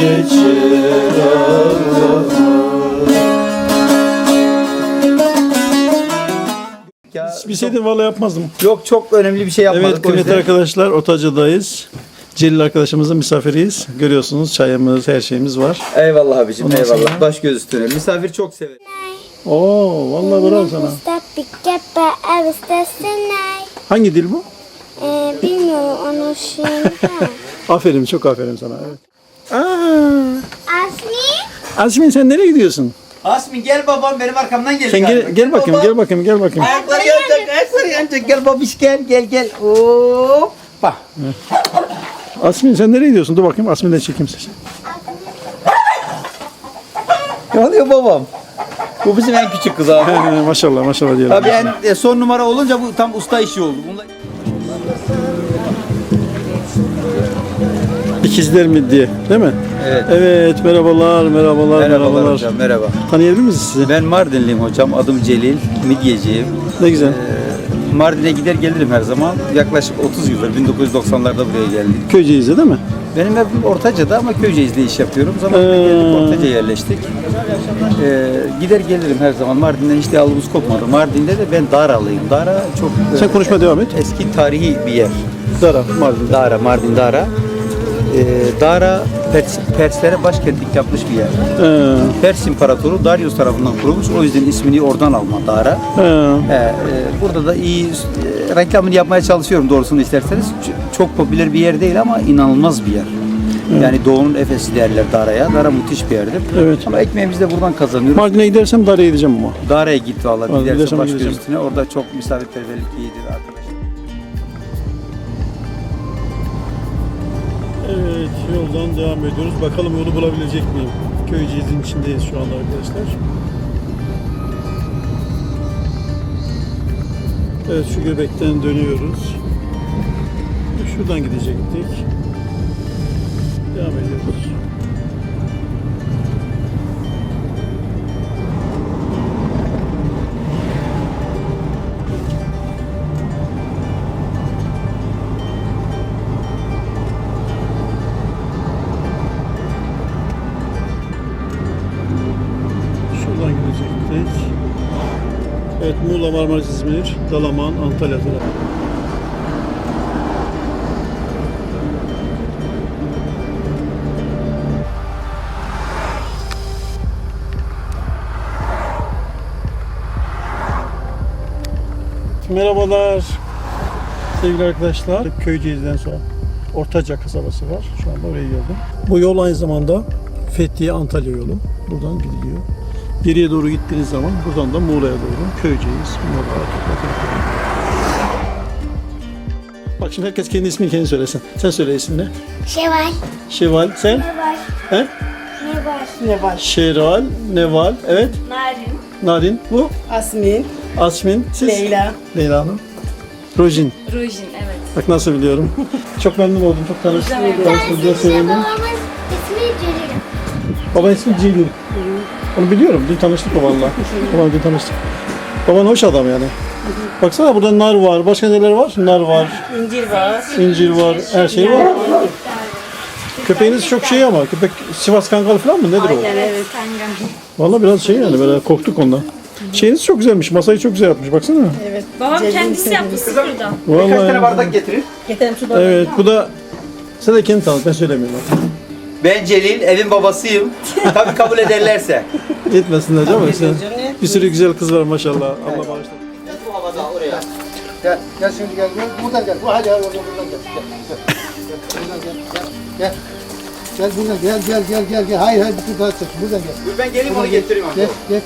da geçer ağlama Bilseydim valla yapmazdım. Yok çok önemli bir şey yapmadık. Evet kıymetli arkadaşlar Otacı'dayız. Celil arkadaşımızın misafiriyiz. Görüyorsunuz çayımız, her şeyimiz var. Eyvallah abicim Ondan eyvallah. sonra- Baş göz üstüne. Misafir çok sever. Oo vallahi bravo sana. Hangi dil bu? Ee, bilmiyorum onu şimdi. Aferin, çok aferin sana. Evet. Asmi? Azmin sen nereye gidiyorsun? Asmin gel babam benim arkamdan gel. Sen gel, gel bakayım, gel bakayım, gel bakayım. Ayakları yanacak, ayakları yanacak. Gel babiş gel, gel gel. Hoppa. Asmin sen nereye gidiyorsun? Dur bakayım Asmin'den çekeyim seni. Ne oluyor babam? Bu bizim en küçük kız abi. He, maşallah, maşallah diyelim. Tabii en e, son numara olunca bu tam usta işi oldu. Bunlar... İkizler mi diye, değil mi? Evet. Evet, merhabalar, merhabalar, Merhabalar merhabalar. hocam, merhaba. Tanıyabilir miyiz sizi? Ben Mardinliyim hocam. Adım Celil, midyeciyim. Ne güzel. Ee, Mardin'e gider gelirim her zaman. Yaklaşık 30 yıldır, 1990'larda buraya geldik. Köyceğiz'de değil mi? Benim evim Ortaca'da ama Köyceğiz'de iş yapıyorum. Zamanında Ee. geldik Ortaca yerleştik. Ee, gider gelirim her zaman. Mardin'den hiç diyalogumuz kopmadı. Mardin'de de ben Daralıyım. Dara çok Sen e, konuşmaya devam et. eski tarihi bir yer. Dara, Mardin'de. Dara, Mardin Dara. Ee, Dara Pers, Perslere başkentlik yapmış bir yer. Ee, Pers İmparatoru Darius tarafından kurulmuş. O yüzden ismini oradan alma Dara. he. Ee, e, burada da iyi e, reklamını yapmaya çalışıyorum doğrusunu isterseniz. Ç- Çok popüler bir yer değil ama inanılmaz bir yer. Yani Doğu'nun Efes'i derler Dara'ya. Dara müthiş bir yerdir. Evet. Ama ekmeğimizi de buradan kazanıyoruz. Mardin'e gidersem Dara'ya gideceğim ama. Dara'ya git valla. Vallahi Gidersen gidersem başka gideceğim. üstüne. Orada çok misafirperverlik iyidir arkadaşlar. Evet, yoldan devam ediyoruz. Bakalım yolu bulabilecek miyim? Köyceğiz'in içindeyiz şu anda arkadaşlar. Evet, şu göbekten dönüyoruz. Şuradan gidecektik. Devam ediyoruz. Marmaris, İzmir, Dalaman, Antalya tarafı. Merhabalar sevgili arkadaşlar. Köyceğiz'den sonra Ortaca kasabası var. Şu anda oraya geldim. Bu yol aynı zamanda Fethiye Antalya yolu. Buradan gidiliyor. Geriye doğru gittiğiniz zaman buradan da Muğla'ya doğru Köyceğiz. Muğla. Bak şimdi herkes kendi ismini kendi söylesin. Sen söyle ismini. Şeval. Şeval, sen? Ne var? He? Ne var? Şeral, Neval, evet. Narin, Narin, bu. Asmin, Asmin, siz? Leyla, Leyla Hanım. Rojin. Rujin evet. Bak nasıl biliyorum. çok memnun oldum. Çok tanıştım. Tanıştığınıza sevindim. Babamın ismi Celil. Baba ismi Celil. Onu biliyorum. Dün tanıştık babanla. Babanla dün tanıştık. Baban hoş adam yani. Baksana burada nar var. Başka neler var? Nar var. İncir var. incir var. Her şey var. Köpeğiniz çok şey ama. Köpek Sivas Kangal falan mı? Nedir o? Evet. Vallahi biraz şey yani böyle korktuk ondan. Şeyiniz çok güzelmiş. Masayı çok güzel yapmış. Baksana. Evet. Babam kendisi yaptı sıfırdan. Birkaç tane Vallahi. bardak getirin. Getirelim şu bardağı. Evet bu da sen de kendini tanıt. Ben söylemiyorum. Ben Celil, evin babasıyım. Tabii kabul ederlerse. Yetmesinler canım. Sen, bir sürü güzel kız var maşallah. Allah bağışlasın. Bu havada oraya. Gel, gel şimdi gel. gel. Buradan gel. Bu hadi hadi oradan buradan gel. Gel. Gel. Gel. Gel. Gel. Gel buradan gel gel gel gel gel. Hayır hayır bir daha çek. Buradan gel. Dur ben geleyim onu gel. getireyim Gel amca. gel.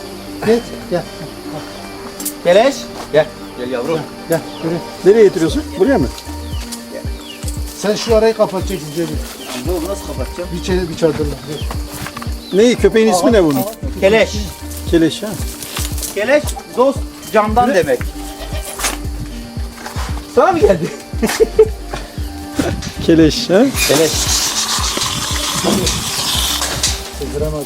Gel. Gel. Keleş. Gel. Gel yavrum. Gel. Yürü. Nereye getiriyorsun? Buraya mı? Sen şu arayı kapatacaksın Celil. Onu nasıl kapatacağım? Bir çeyrek bir çadırla. Gel. Ne? Köpeğin ismi ne bunun? Keleş. Keleş ha. Keleş dost candan demek. Sana mı geldi? Keleş ha. Keleş. Sığdıramadım.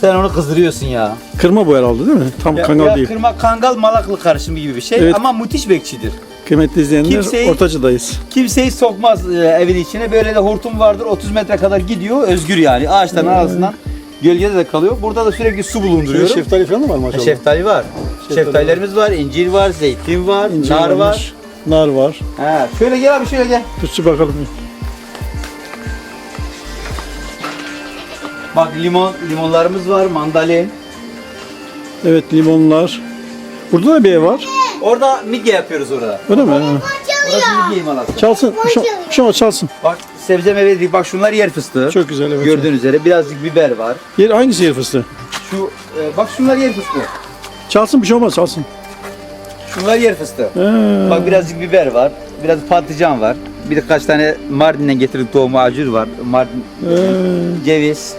Sen onu kızdırıyorsun ya. Kırma bu herhalde değil mi? Tam Ya- kangal ya değil. Kırma kangal malaklı karışımı gibi bir şey Evet. ama müthiş bekçidir. Kıymetli izleyenler Kimseyi- ortacıdayız. Kimseyi sokmaz e, evin içine. Böyle de hortum vardır 30 metre kadar gidiyor. Özgür yani. Ağaçların arasından gölgede de kalıyor. Burada da sürekli su bulunduruyorum. şeftali falan da var maşallah. Şeftali var. Şeftali Şeftalilerimiz var, incir var, zeytin var, İncir nar var. varmış, Nar var. Ha, şöyle gel abi şöyle gel. Tutçu bakalım. Bak limon, limonlarımız var, mandalin. Evet limonlar. Burada da bir ev var. Orada midye yapıyoruz orada. Öyle mi? Orası midye imalası. Çalsın. Şu, şu çalsın. Bak sebze meyve değil. Bak şunlar yer fıstığı. Çok güzel evet. Gördüğünüz üzere birazcık biber var. Yer hangisi yer fıstığı? Şu e, bak şunlar yer fıstığı. Çalsın bir şey olmaz çalsın. Şunlar yer fıstığı. Ee, Bak birazcık biber var. Biraz patlıcan var. Bir de kaç tane Mardin'den getirdik tohumu acur var. Mardin ee, ceviz.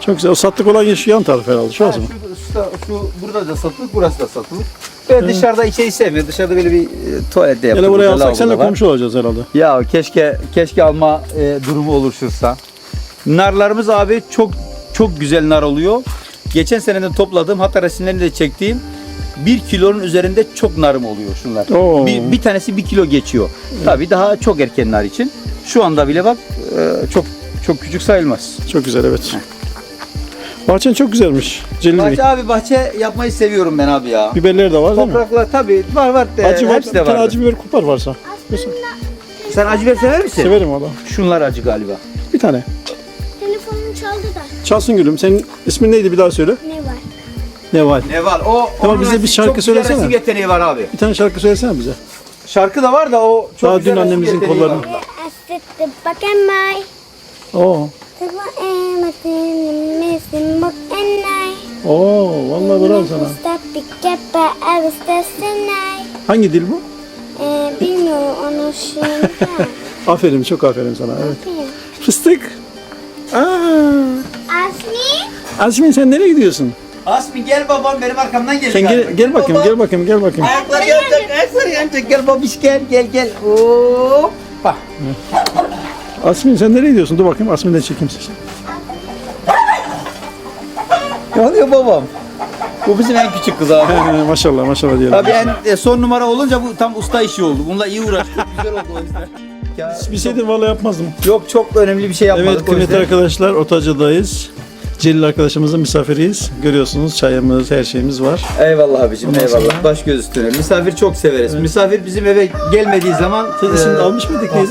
çok güzel. O sattık olan yer şu yan taraf herhalde. Şu Ha, şu, şu, şu burada da satılık, burası da satılık. Ben dışarıda içeri sevmiyorum. Dışarıda böyle bir e, tuvalette yaptım. Hele buraya alsak seninle komşu olacağız herhalde. Ya keşke keşke alma e, durumu oluşursa. Narlarımız abi çok çok güzel nar oluyor. Geçen seneden topladığım hatta resimlerini de çektiğim bir kilonun üzerinde çok narım oluyor şunlar. Oo. Bir, bir tanesi bir kilo geçiyor. Tabii daha çok erken nar için. Şu anda bile bak e, çok çok küçük sayılmaz. Çok güzel evet. Bahçen çok güzelmiş. Celil Bey. Bahçe abi bahçe yapmayı seviyorum ben abi ya. Biberler de var değil mi? Topraklar tabii var var. e, Acı var. hepsi Bir de tane var. acı biber kopar varsa. Mesela. Sen acı biber sever misin? Severim valla. Şunlar acı galiba. Bir tane. Telefonum çaldı da. Çalsın gülüm. Senin ismin neydi bir daha söyle. Ne var? Neval. Ne var? O Tamam, onun bize bir resim- şarkı çok güzel söylesene. resim yeteneği var abi. Bir tane şarkı söylesene bize. Şarkı da var da o çok Daha güzel dün resim annemizin yeteneği kollarını- var. Asit bakemay. Oo. Tıkla ematin mesin bak enay. Oo, vallahi bravo sana. Hangi dil bu? Ee, bilmiyorum onu şimdi. Aferin, çok aferin sana. Evet. Fıstık. Aa, Asmi? Azmin sen nereye gidiyorsun? Asmi gel babam benim arkamdan gel. Sen gel, gel bakayım, gel bakayım, gel bakayım. Ayakları yanacak, ayakları yanacak. Gel babiş gel, gel gel. Hoppa. Asmin sen nereye gidiyorsun? Dur bakayım Asmin'den çekeyim seni. Ne oluyor babam? Bu bizim en küçük kız abi. He, maşallah, maşallah diyelim. Tabii en e, son numara olunca bu tam usta işi oldu. Bununla iyi uğraştık. Güzel oldu o yüzden. Ya, Bir şey de vallahi yapmazdım. Yok çok önemli bir şey yapmadık Evet o kıymetli yüzden. arkadaşlar Otacı'dayız. Celil arkadaşımızın misafiriyiz. Görüyorsunuz çayımız, her şeyimiz var. Eyvallah abicim Ondan eyvallah. sonra- Baş göz üstüne. Misafir çok severiz. Misafir bizim eve gelmediği zaman Senin ismini e, almış mıydık neydi?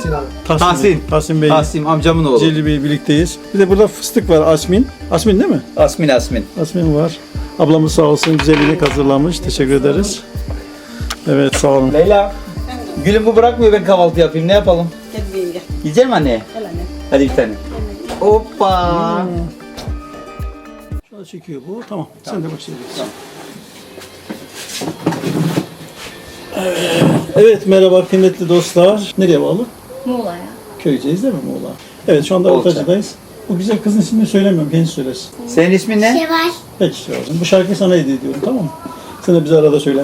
Tahsin. Tahsin. Tahsin Bey. Tahsin amcamın oğlu. Celil Bey birlikteyiz. Bir de burada fıstık var Asmin. Asmin değil mi? Asmin Asmin. Asmin var. Ablamız sağ olsun güzel yemek hazırlamış. Teşekkür ederiz. Evet sağ olun. Leyla. Gülüm bu bırakmıyor ben kahvaltı yapayım. Ne yapalım? Gel bir gel. Yiyecek mi anne? Gel anne. Hadi bir tane. Hoppa. An çekiyor bu. Tamam. Sen de başlayabilirsin. Evet. evet merhaba kıymetli dostlar. Nereye bağlı? Muğla'ya. Köyceğiz değil mi Muğla? Evet şu anda Olca. Ortacı'dayız. Bu güzel kızın ismini söylemiyorum. Kendisi söylesin. Senin ismin ne? Şevval. Peki Şevaz'ım. Bu şarkıyı sana hediye ediyorum tamam mı? Sen de bize arada söyle.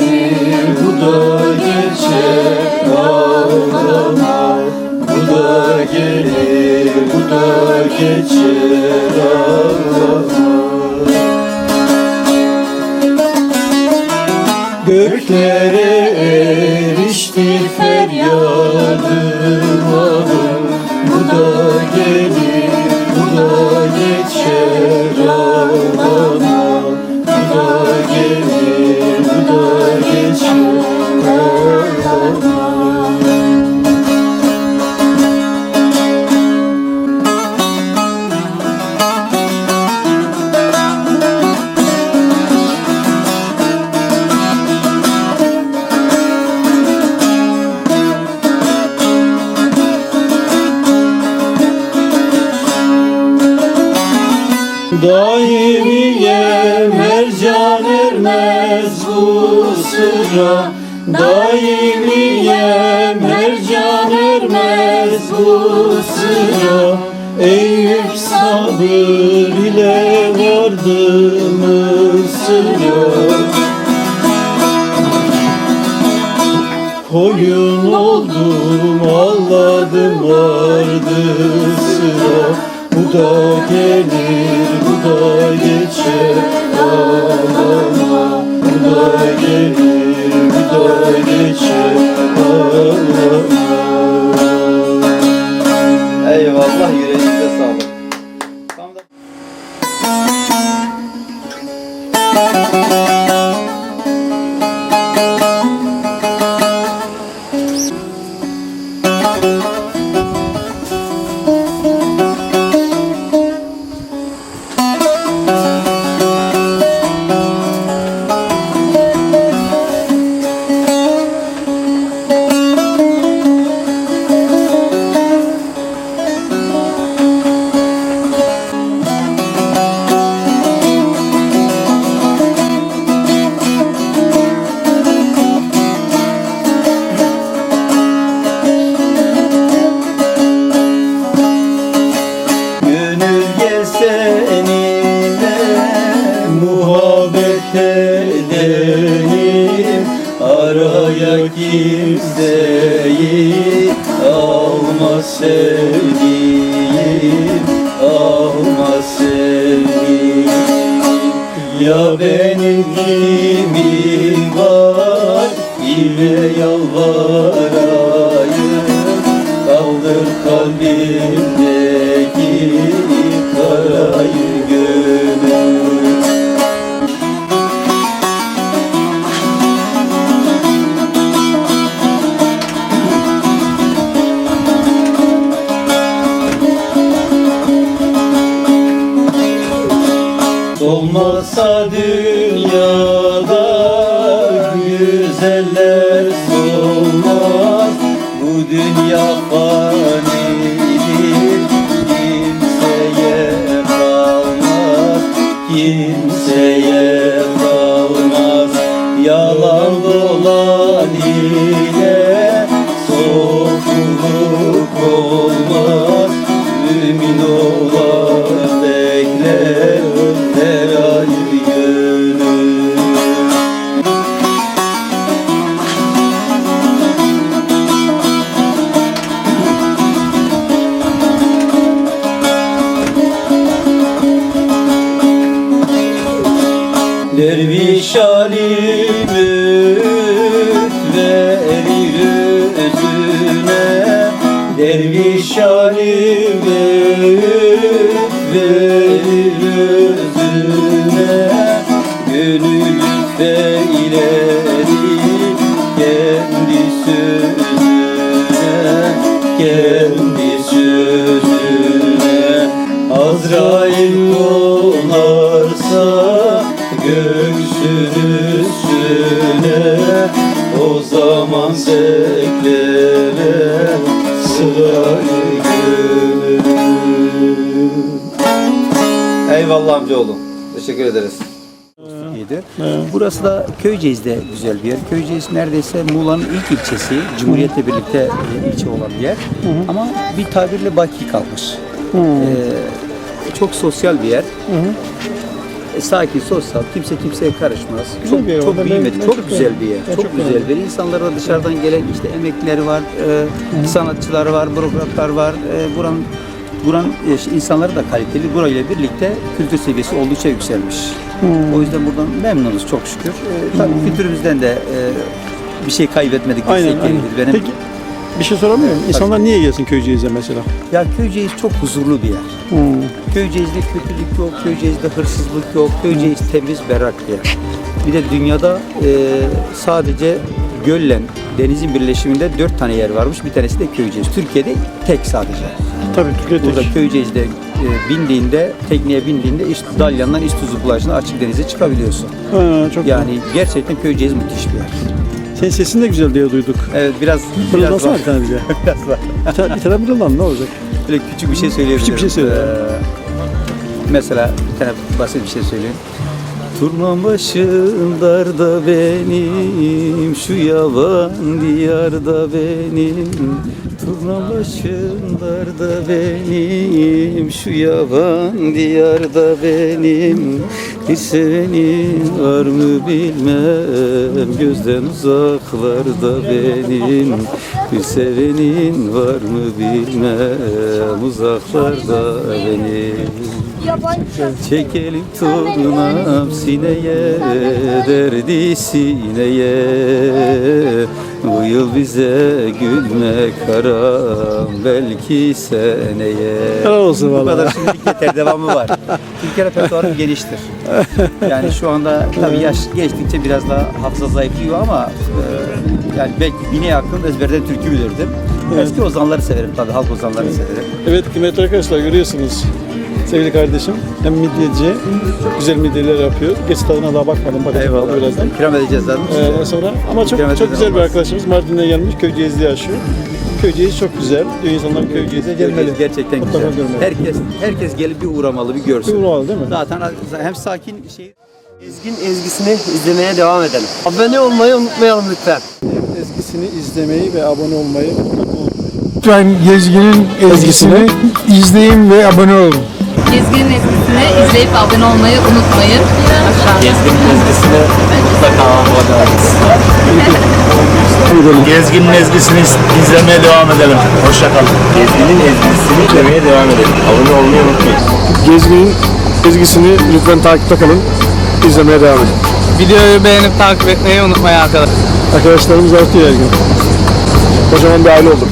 geçer sıra Daimiye mercan ermez bu sıra. Eyüp sabır ile vardı Mısır'a Koyun oldum ağladım vardı sıra. Bu da gelir bu da geçer. Ağlama Bu da gelir geçer ağlama Eyvallah yüreğinize sağlık. Tam da- yeah. Derviş alim öğüt verir özüne Derviş alim öğüt verir zaman bekleme sırayı gönül Eyvallah amcaoğlu. Teşekkür ederiz. İyiydi. Burası da Köyceğiz'de güzel bir yer. Köyceğiz neredeyse Muğla'nın ilk ilçesi. Cumhuriyet'le birlikte ilçe olan bir yer. Ama bir tabirle baki kalmış. Ee, çok sosyal bir yer. E, sakin, sosyal, kimse kimseye karışmaz. Güzel çok bir yer. çok ben Çok güzel bir yer. Ben Çok çok güzel bir yer. İnsanlara dışarıdan gelen işte emeklileri var, e, sanatçılar var, bürokratlar var. E, buranın buranın e, işte insanları da kaliteli. Burayla birlikte kültür seviyesi oldukça yükselmiş. O yüzden buradan memnunuz çok şükür. E, tabii kültürümüzden de e, bir şey kaybetmedik. Aynen, desek aynen. yeridir. Benim, Peki bir şey sorabilir miyim? İnsanlar niye gelsin Köyceğiz'e mesela? Ya Köyceğiz çok huzurlu bir yer. Hmm. Köyceğiz'de kötülük yok, Köyceğiz'de hırsızlık yok, Köyceğiz temiz, berrak bir yer. Bir de dünyada e, sadece göllen denizin birleşiminde dört tane yer varmış. Bir tanesi de Köyceğiz. Türkiye'de tek sadece. Tabii Türkiye Burada tek. Köyceğiz'de e, bindiğinde, tekneye bindiğinde İst- Dalyan'dan İstuzu plajına açık denize çıkabiliyorsun. Ha, çok Yani gerçekten Köyceğiz müthiş bir yer. Senin sesin de güzel diye duyduk. Evet biraz biraz var. bir tane bize. Biraz var. Bir tane, bir tane mırıldan ne olacak? Böyle küçük bir şey söyleyebilirim. Küçük bir şey söyle. Ee, mesela bir tane basit bir şey söyleyeyim. Turnan başım darda benim, şu yavan diyarda benim. Turnan başım darda benim, şu yavan diyarda benim. Bir sevenin var mı bilmem, gözden uzaklarda benim. Bir sevenin var mı bilmem, uzaklarda benim. Çekelim turnam sineye derdi sineye Bu yıl bize gülme karam belki seneye olsun Bu kadar şimdilik yeter devamı var. Türkiye repertuarım geniştir. Yani şu anda tabii yaş geçtikçe biraz daha hafıza zayıflıyor ama e, yani belki bine yakın ezberden türkü bilirdim. Eski ozanları severim tabii halk ozanlarını severim. Evet kıymetli arkadaşlar görüyorsunuz. Sevgili kardeşim hem midyeci, güzel midyeler yapıyor. Geç tadına daha bakmadım. Bakacağım Eyvallah. birazdan. İkram edeceğiz zaten. Ee, sonra ama çok İkram çok güzel bir olmaz. arkadaşımız Mardin'den gelmiş Köyceğiz'de yaşıyor. Köyceğiz çok güzel. Diyor insanlar Köyceğiz'e gelmeli. Köyceğiz gerçekten Mutlaka güzel. görmeli. Herkes herkes gelip bir uğramalı, bir Bir görsün. uğramalı değil mi? Zaten hem sakin şey Ezgin ezgisini izlemeye devam edelim. Abone olmayı unutmayalım lütfen. Eskisini izlemeyi ve abone olmayı Lütfen Gezgin'in ezgisini izleyin ve abone olun. Gezginin ezgisini izleyip abone olmayı unutmayın. Gezginin ezgisini izlemeye devam edelim. Hoşçakalın. Gezginin ezgisini izlemeye devam edelim. Abone olmayı unutmayın. Gezgin'in ezgisini lütfen takipte kalın. izlemeye devam edin. Videoyu beğenip takip etmeyi unutmayın arkadaşlar. Arkadaşlarımız artıyor her gün. Kocaman bir aile olduk.